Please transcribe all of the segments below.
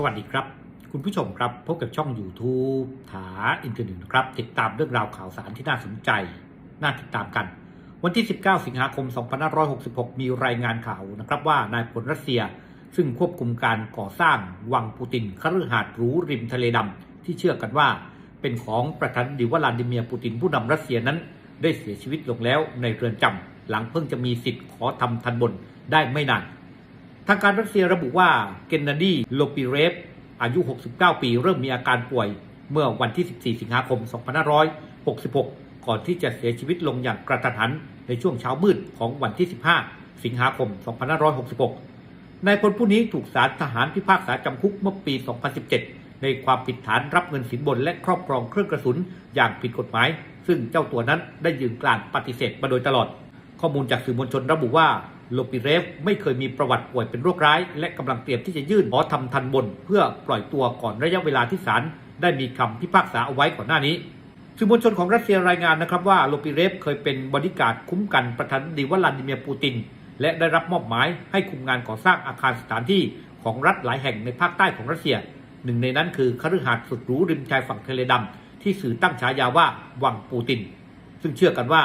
สวัสดีครับ คุณผู้ชมครับพบกับช่อง YouTube ถาอินเทอร์เน็ตครับ ติดตามเรื่องราวข่าวสารที่น่าสนใจ น่าติดตามกัน วันที่ 19 สิงหาคม 2566 มีรายงานข่าวนะครับว่านายพลรัสเซีย ซึ่งควบคุมการก่อสร้างวังปูตินคฤหาสน์หรูริมทะเลดำที่เชื่อกันว่า เป็นของประธานาธิวลาดิเมียร์ปูตินผู้นำรัสเซียนั้น ได้เสียชีวิตลงแล้วในเรือนจำหลังเพิ่งจะมีสิทธิ์ขอทำทันบนได้ไม่นาน ทางการรัสเซียระบุว่าเกนนาดีโลปิเรฟอายุ 69 ปี เริ่มมีอาการป่วยเมื่อวันที่ 14 สิงหาคม 2566 ก่อนที่จะเสียชีวิตลงอย่างกระทันหันในช่วงเช้ามืดของวันที่ 15 สิงหาคม 2566 นายพลผู้นี้ถูกศาลทหารพิพากษาจำคุกเมื่อปี 2017 ในความผิดฐานรับเงินสินบนและครอบครองเครื่องกระสุนอย่างผิดกฎหมาย ซึ่งเจ้าตัวนั้นได้ยืนกลานปฏิเสธมาโดยตลอด ข้อมูลจากสื่อมวลชนระบุว่า โลปิเรฟไม่เคยมีประวัติป่วยเป็นโรคร้าย และกำลังเตรียมที่จะยื่นขอทำทันบน เพื่อปล่อยตัวก่อนระยะเวลาที่ศาลได้มีคำพิพากษาเอาไว้ก่อนหน้านี้สื่อมวลชนของรัสเซียรายงานนะครับว่าโลปิเรฟเคยเป็นบริการคุ้มกันประธานาธิบดีวลาดิเมียร์ปูติน และได้รับมอบหมายให้คุมงานก่อสร้างอาคารสถานที่ของรัฐหลายแห่งในภาคใต้ของรัสเซีย หนึ่งในนั้นคือคฤหาสน์สุดหรูริมชายฝั่งทะเลดำที่สื่อตั้งฉายาว่าวังปูติน ซึ่งเชื่อกันว่า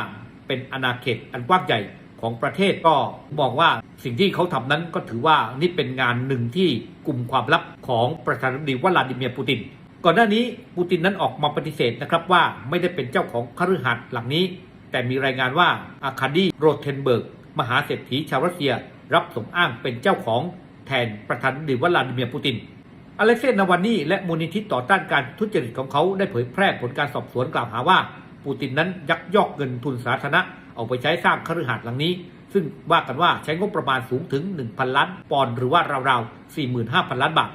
เป็นอาณาเขตอันกว้างใหญ่ ของประเทศก็มองว่าสิ่งที่เขาทำนั้นก็ถือว่านี่เป็นงานหนึ่งที่กลุ่มความลับของประธานาธิบดีวลาดิเมียร์ปูติน ก่อนหน้านี้ปูตินนั้นออกมาปฏิเสธนะครับว่าไม่ได้เป็นเจ้าของคฤหาสน์หลังนี้ แต่มีรายงานว่าอาคาดีโรเทนเบิร์ก มหาเศรษฐีชาวรัสเซีย รับสมอ้างเป็นเจ้าของแทนประธานาธิบดีวลาดิเมียร์ปูตินอเล็กเซย์นาวานีและมูลนิธิต่อต้านการทุจริตของเขาได้เผยแพร่ผลการสอบสวนกล่าวหาว่า ปูตินนั้นยักยอกเงินทุนสาธารณะเอาไปใช้สร้างคฤหาสน์หลังนี้ ซึ่งว่ากันว่าใช้งบประมาณสูงถึง 1,000 ล้านปอนด์หรือว่าราวๆ 45,000 ล้านบาท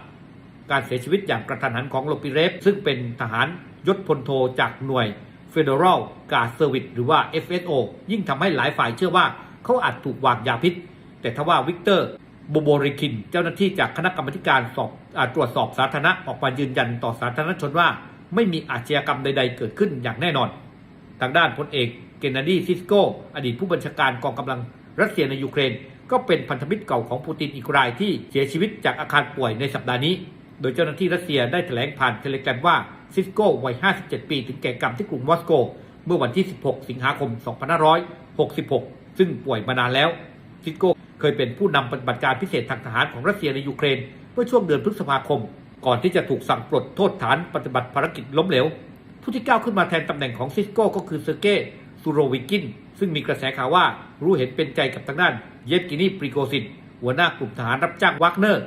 การเสียชีวิตอย่างกระทันหันของโลปิเรฟ ซึ่งเป็นทหารยศพลโทจากหน่วย Federal Guard Service หรือว่า FSO ยิ่งทำให้หลายฝ่ายเชื่อว่าเขาอาจถูกวางยาพิษ แต่ทว่าวิกเตอร์โบโบริคิน เจ้าหน้าที่จากคณะกรรมการสอบอตรวจสอบสาธารณะออกมายืนยันต่อสาธารณชนว่า ไม่มีอาชญากรรมใด ๆ เกิดขึ้นอย่างแน่นอน ทางด้านพลเอกเกนนาดีซิสโก อดีตผู้บัญชาการกองกำลังรัสเซียในยูเครน ก็เป็นพันธมิตรเก่าของปูตินอีกรายที่เสียชีวิตจากอาการป่วยในสัปดาห์นี้ โดยเจ้าหน้าที่รัสเซียได้แถลงผ่านเทเลกรมว่าซิสโกวัย 57 ปี ถึงแก่กรรมที่กรุงมอสโก เมื่อวันที่ 16 สิงหาคม 2566 ซึ่งป่วยมานานแล้วซิสโกเคยเป็นผู้นำปฏิบัติการพิเศษทางทหารของรัสเซียในยูเครน เมื่อช่วงเดือนพฤษภาคม ก่อนที่จะถูกสั่งปลดโทษฐานปฏิบัติภารกิจล้มเหลว ผู้ที่ก้าวขึ้นมาแทนตำแหน่งของซิสโก้ก็คือเซอร์เกย์ซูโรวิกิน ซึ่งมีกระแสข่าวว่ารู้เห็นเป็นใจกับทางด้านเยฟกินีปริโกซินหัวหน้ากลุ่มทหารรับจ้างวากเนอร์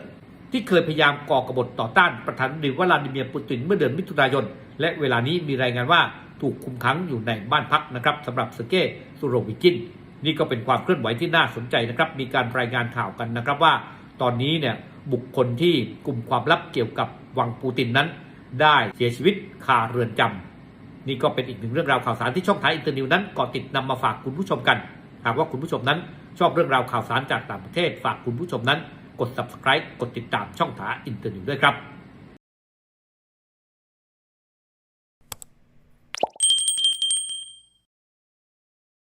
ที่เคยพยายามก่อกบฏต่อต้านประธานาธิบดีวลาดิเมียร์ปูตินเมื่อเดือนมิถุนายน และเวลานี้มีรายงานว่าถูกคุมขังอยู่ในบ้านพักนะครับสำหรับเซอร์เกย์ซูโรวิกิน นี่ก็เป็นความเคลื่อนไหวที่น่าสนใจนะครับมีการรายงานข่าวกันนะครับว่า ตอนนี้เนี่ยบุคคลที่กลุ่มความลับเกี่ยวกับวังปูตินนั้น ได้เสียชีวิตคาเรือนจำ นี่ก็เป็นอีกหนึ่งเรื่องราวข่าวสารที่ช่องไทยอินเตอร์นิวนั้นก่อติดนำมาฝากคุณผู้ชมกัน หากว่าคุณผู้ชมนั้นชอบเรื่องราวข่าวสารจากต่างประเทศ ฝากคุณผู้ชมนั้นกด subscribe กดติดตามช่องถาอินเตอร์นิวด้วยครับ